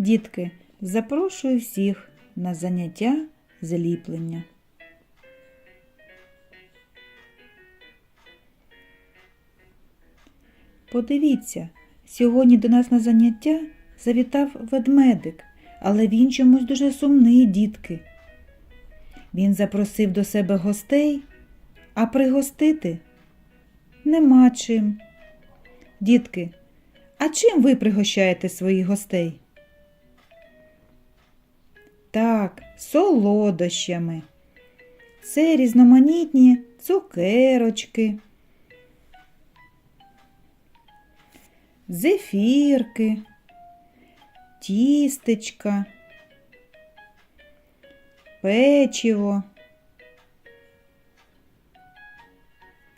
Дітки, запрошую всіх на заняття зліплення. Подивіться, сьогодні до нас на заняття завітав ведмедик, але він чомусь дуже сумний, дітки. Він запросив до себе гостей, а пригостити нема чим. Дітки, а чим ви пригощаєте своїх гостей? Так, солодощами. Це різноманітні цукерочки, зефірки, тістечка, печиво.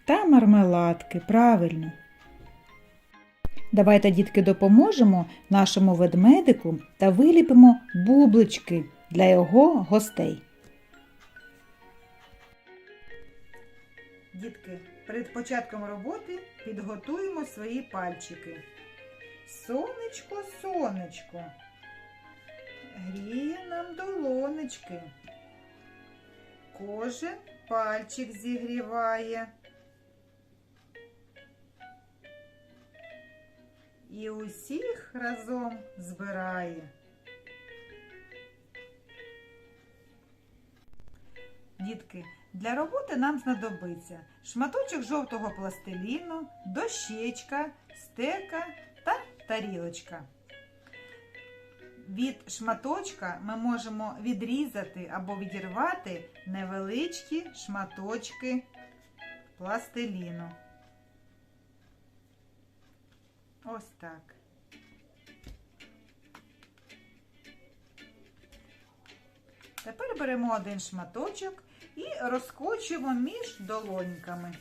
Та мармеладки, правильно. Давайте, дітки, допоможемо нашому ведмедику та виліпимо бублички для його гостей. Дітки, перед початком роботи підготуємо свої пальчики. Сонечко, сонечко, гріє нам долонечки. Кожен пальчик зігріває. І усіх разом збирає. Дітки, для роботи нам знадобиться шматочок жовтого пластиліну, дощечка, стека та тарілочка. Від шматочка ми можемо відрізати або відірвати невеличкі шматочки пластиліну. Ось так. Тепер беремо один шматочок і розкочуємо між долоньками.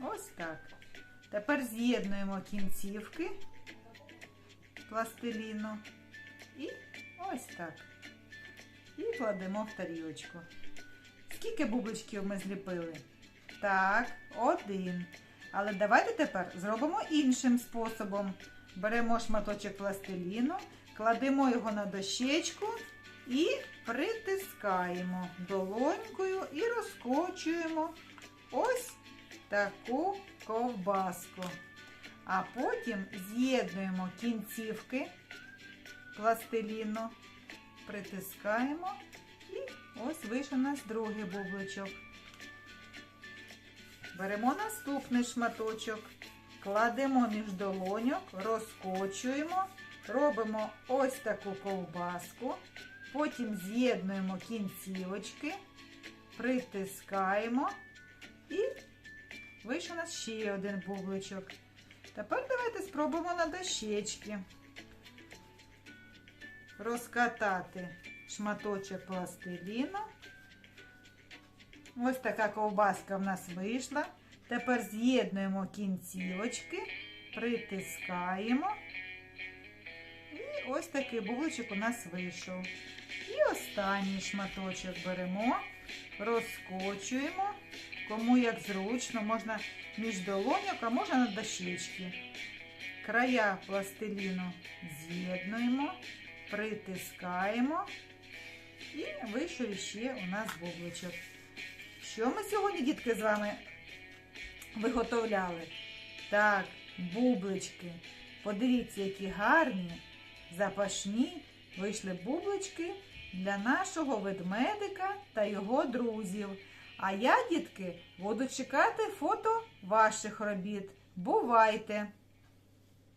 Ось так. Тепер з'єднуємо кінцівки пластиліну і ось так. І кладемо в тарілочку. Скільки бубличків ми зліпили? Так, один. Але давайте тепер зробимо іншим способом. Беремо шматочок пластиліну, кладемо його на дощечку і притискаємо долонькою і розкочуємо ось таку ковбаску. А потім з'єднуємо кінцівки пластиліну, притискаємо і ось вийшов у нас другий бубличок. Беремо наступний шматочок, кладемо між долоньок, розкочуємо, робимо ось таку ковбаску, потім з'єднуємо кінцівочки, притискаємо і вийшов у нас ще один бубличок. Тепер давайте спробуємо на дощечки розкатати шматочок пластиліну. Ось така ковбаска в нас вийшла. Тепер з'єднуємо кінцівочки, притискаємо. Ось такий бубличок у нас вийшов. І останній шматочок беремо, розкочуємо. Кому як зручно, можна між долоньок, а можна на дощечки. Края пластиліну з'єднуємо, притискаємо. І вийшов ще у нас бубличок. Що ми сьогодні, дітки, з вами виготовляли? Так, бублички. Подивіться, які гарні, запашні вийшли бублички для нашого ведмедика та його друзів. А я, дітки, буду чекати фото ваших робіт. Бувайте!